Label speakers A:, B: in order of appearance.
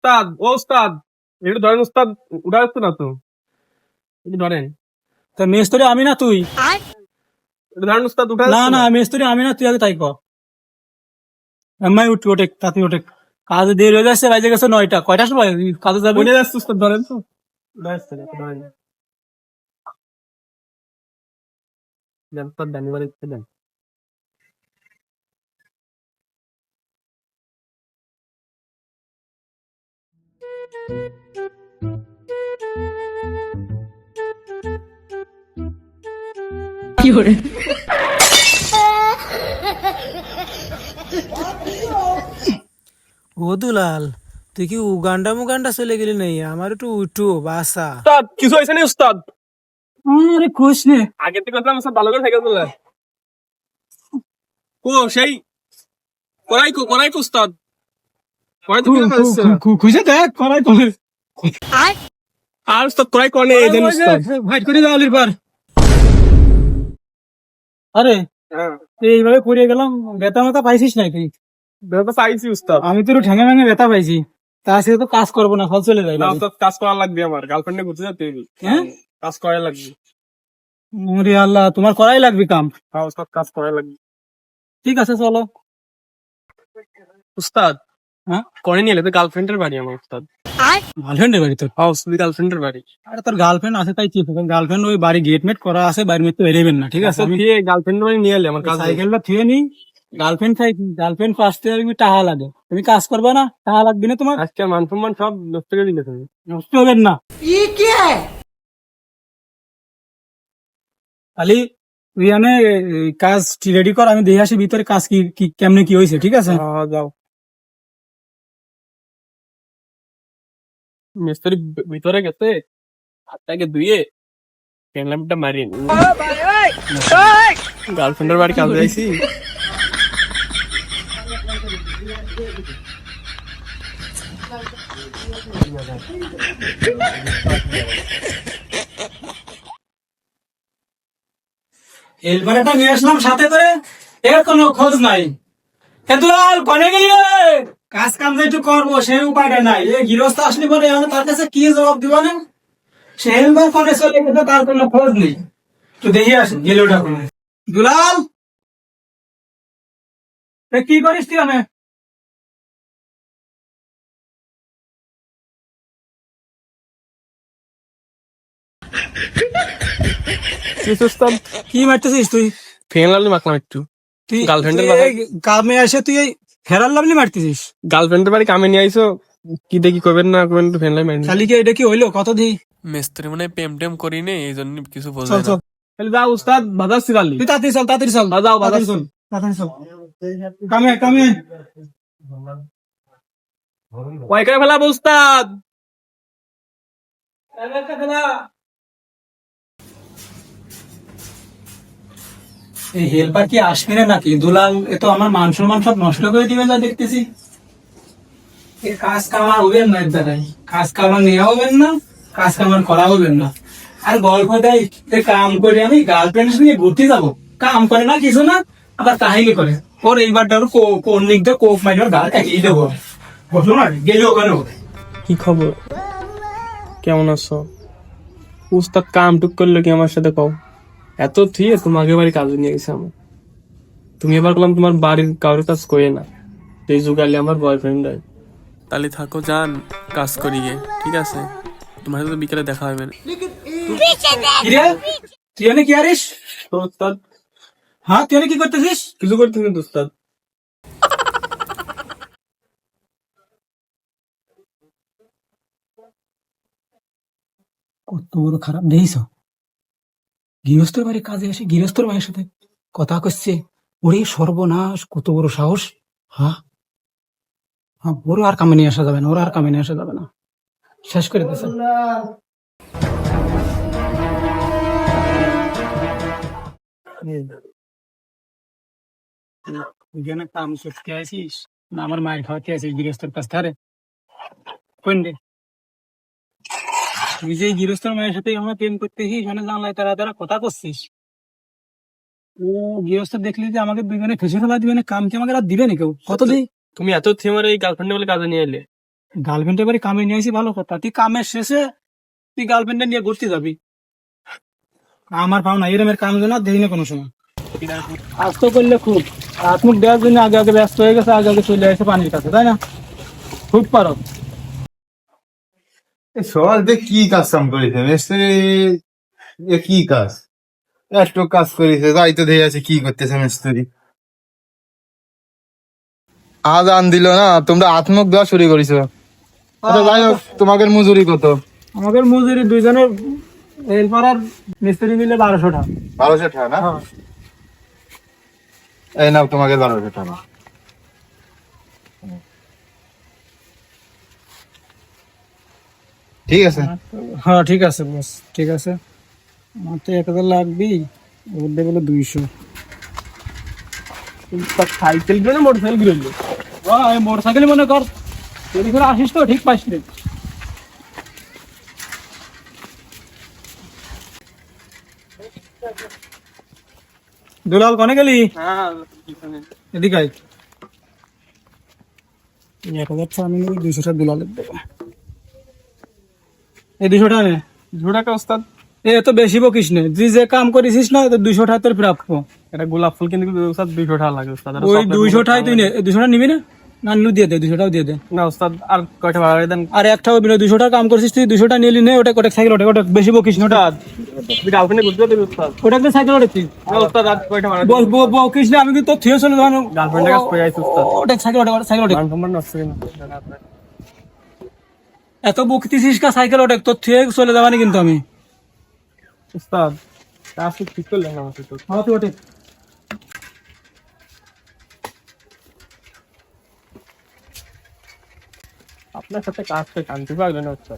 A: উস্তাদ ও উস্তাদ একটু ধরেন উস্তাদ যাচ্ছে না তো। ধরেন।
B: তা মেস্তরি আমি না তুই?
A: ধরেন উস্তাদ উঠা
B: না না। মেস্তরি আমি না তুই আগে তাই কর আমি উঠি ওঠে তাতে ওঠে কাজ দেরি হয়ে যাচ্ছে বাজে গেছে নয়টা। কয়টার সময় কাজে যাবে?
A: উঠে যাচ্ছে উস্তাদ ধরেন তো। উঠা যাচ্ছে না, ধরেন দেন।
C: ও দুলাল তুই কি উগান্ডা মুগান্ডা চলে গেলি নাই আমার একটু উঠু বাসা
A: উস্তাদ কিছু হয়েছে না উস্তাদ?
B: আরে কোষ নে।
A: আগে থেকে বললাম উস্তাদ ভালো করে সাইকেল চলে ও সেই। করাই কো করাই কো উস্তাদ করাই তো ফেলে ফেলছে না।
B: খুঁজে দেখ করাই করে
A: আর উস্তাদ করাই করে এই
B: ভাইট করে দাও আলির আরে
A: হ্যাঁ।
B: তুই এইভাবে পড়ে গেলাম বেতা মাথা পাইছিস নাকি?
A: পাইছি উস্তাদ।
B: আমি তো ঠেঙে ভেঙে ব্যথা পাইছি। তা সে তো কাজ করব না ফল চলে
A: উস্তাদ কাজ করা লাগবে আমার। গার্লফ্রেন্ডে ঘুরতে যেতে
B: হ্যাঁ?
A: কাজ করা লাগবে।
B: ওরে আল্লাহ তোমার করাই লাগবে কাম।
A: হ্যাঁ উস্তাদ কাজ করা লাগবে।
B: ঠিক আছে চলো।
A: উস্তাদ? করে নিয়ে এলে তো গার্লফ্রেন্ডের বাড়ি আমার উস্তাদ।
B: গার্লফ্রেন্ডের বাড়ি তোর
A: হ্যাঁ উস্তাদ গার্লফ্রেন্ডের বাড়ি।
B: আরে তোর গার্লফ্রেন্ড আছে তাই চিপ। গার্লফ্রেন্ড ওই বাড়ি গেট মেট করা আছে বাড়ির মেট তো বেরোবেন না ঠিক আছে? আমি
A: দিয়ে গার্লফ্রেন্ডের বাড়ি নিয়ে এলে আমার কাজ
B: সাইকেলটা থুয়ে নি গার্লফ্রেন্ড গার্লফ্রেন্ড ফার্স্টে তুমি টাকা লাগে। তুমি কাজ করবে না টাকা লাগবে না তোমার?
A: আজকে মান সম্মান সব নষ্ট করে দিলে তুমি।
B: নষ্ট হবেন না। খালি তুই এনে এই কাজ রেডি কর? আমি দেখে আসি ভিতরে কাজ কি কি কেমনে কি হয়েছে ঠিক আছে?
A: হ্যাঁ যাও। মিস্ত্রি ভিতরে গেছে হাতটাকে ধুয়ে ক্যানলামটা মারি গার্লফ্রেন্ডের বাড়ি কাজ যাইছি
B: হেলমেটটা নিয়ে আসলাম সাথে করে এর কোনো খোঁজ নাই। হেতুলাল কনে গেলি রে? কাজ কাম যে একটু করব সেই উপায়টা নাই। এই গৃহস্থ আসলে পরে আমি তার কাছে কি জবাব দিব না সে চলে গেছে তার কোনো খোঁজ নেই। তো দেখি আসি গেলে ওটা কোনো। দুলাল! কি করিস তুই আমি কি মারতেছিস তুই?
A: ফেন লাগলে মাখলাম একটু।
B: তুই এই কামে এসে তুই ফেরার লাভলি মারতেছিস?
A: গার্লফ্রেন্ডের বাড়ি কামে নিয়ে আইসো কি দেখি করবেন না করবেন একটু ফেন লাই মারি
B: খালি কি এটা কি হইল? কত দিই
D: মিস্ত্রি মানে প্রেম টেম করি নে এই জন্য কিছু বোঝে
B: চল
D: না।
A: তাহলে যাও উস্তাদ বাজার সিরালি
B: তুই তাড়াতাড়ি চল তাড়াতাড়ি চল।
A: বাজাও।
B: তাড়াতাড়ি চল। তাড়াতাড়ি চল। কামে কামে
A: কয়কায় ফেলাবো উস্তাদ?
B: এই হেল্পার কি আসবে না নাকি? দুলাল, এ তো আমার মান সম্মান সব নষ্ট করে দিবে যা দেখতেছি। এ কাজ কামার হবেন না এর দ্বারাই কাজ কামার নেওয়া হবেন না, কাজ কামার করা হবেন না। আর গল্প দেয় কাম করে আমি গার্লফ্রেন্ড নিয়ে ঘুরতে যাব। কাম করে না কিছু না, আবার কাহিনী করে। ওর এইবার ধরো কোন দিক দিয়ে কোপ মারি ওর গাল কাটিয়ে দেবো। বুঝলো না গেলে ওখানে
A: কি খবর? কেমন আছো? উস্তাদ কাম টুক করল কি আমার সাথে কও? এত থিয়ে তোমাকে বাড়ি কাজে নিয়ে গেছে আমার। তুমি এবার বললাম তোমার বাড়ির কারোর কাজ করে না। এই যুগালে আমার বয়ফ্রেন্ড
D: তাহলে থাকো যান কাজ করি গে ঠিক আছে? তোমার সাথে বিকেলে দেখা হবে। না
B: তুই এনে কি আরিস?
A: তো
B: হ্যাঁ তুই এনে কি করতেছিস?
A: কিছু করতেছি না তো
B: কত বড় খারাপ দেখিস? গৃহস্থর বাড়ি কাজে এসে গৃহস্থর ভাইয়ের সাথে কথা করছে ওরে সর্বনাশ, কত বড় সাহস। হ্যাঁ হ্যাঁ ওরও আর কামে নিয়ে আসা যাবে না ওর আর কামে নিয়ে আসা যাবে না। শেষ করে এখানে কাম করতে না, আমার মায়ের খাওয়াতে আসিস গৃহস্থর কাছ ধারে তুই যে গৃহস্থর মায়ের সাথে আমরা প্রেম করতেছিস মানে জানলাই তারা তারা কথা করছিস। ও গৃহস্থ দেখলি যে আমাকে দুজনে ফেসে ফেলা দিবে না কাম কি আমাকে আর দিবে না কেউ? কত দিই
A: তুমি এত থিয়ে আমার এই গার্লফ্রেন্ড বলে কাজে নিয়ে এলে।
B: গার্লফ্রেন্ডের বাড়ি কামে নিয়ে আসি ভালো কথা। তুই কামের শেষে তুই গার্লফ্রেন্ডে নিয়ে ঘুরতে যাবি। আমার পাও না এরমের কাম না দেই না কোনো সময়। আজ তো করলে খুব। হাত মুখ দেওয়ার জন্য আগে আগে ব্যস্ত হয়ে গেছে আগে আগে চলে আসে পানির কাছে তাই না? খুব পারো।
E: এ সকাল থেকে কি কাজ কাম করেছে মিস্ত্রি এ কি কাজ? একটু কাজ করেছে তাই তো দেখে আছে কি করতেছে মিস্ত্রি? আজ আন দিল না তোমরা আত্মক দেওয়া শুরু করেছ। আচ্ছা যাই হোক তোমাদের মজুরি কত?
B: আমাদের মজুরি দুইজনের হেল্পার আর মিস্ত্রি মিলে বারোশো টাকা
E: বারোশো টাকা না এই নাও তোমাকে বারোশো টাকা ঠিক আছে।
B: হ্যাঁ ঠিক আছে বস ঠিক আছে। আমার তো এক হাজার লাগবেই ওর দেবে বলে দুইশো।
A: সাইকেল গেলে মোটর সাইকেল গেলে
B: মোটর সাইকেল মনে কর যদি করে আসিস তো ঠিক পাইস রে দুলাল কনে গেলি?
A: হ্যাঁ
B: এদিকে এক হাজার টাকা আমি দুইশো টাকা দুলালের দেবো। এই টাকা নে।
A: দুশো টাকা ওস্তাদ।
B: এ তো বেশি বকিস নে। তুই যে কাম করেছিস না তো দুইশো টাকা তোর প্রাপ্য।
A: এটা গোলাপ ফুল কিন্তু ওস্তাদ দুইশো টাকা লাগে ওস্তাদ।
B: ওই
A: গুলো-
B: টাকাই তুই নে। দুইশো টাকা নিবি না? না নিলু দিয়ে দে দুইশো টাকাও দিয়ে দে।
A: না ওস্তাদ আর কয়টা বাড়াই দেন?
B: আর একটা হবে না দুইশো টাকা কাম করছিস তুই দুইশো টাকা নিলি নে ওটা ওটা সাইকেল ওটা ওটা বেশি বকিস না ওটা।
A: গার্লফ্রেন্ডে ঘুরতে দেবে ওস্তাদ?
B: ওটা একটা সাইকেল ওটা তুই।
A: ওস্তাদ আর কয়টা বাড়াই
B: বল বকিস না আমি কিন্তু থিয়ে চলে যাব।
A: গার্লফ্রেন্ডের কাছে আইছি ওস্তাদ?
B: ওটা সাইকেল ওটা সাইকেল ওটা।
A: সম্মান নষ্ট
B: এত বকতিছিস কা সাইকেল ওটা তোর থেকে চলে যাবানি কিন্তু আমি।
A: উস্তাদ তো ঠিক করলেন না আমাকে তো?
B: হ্যাঁ তো ওটে
A: আপনার সাথে কাজ কাজটা শান্তি পাগলেন ওস্তাদ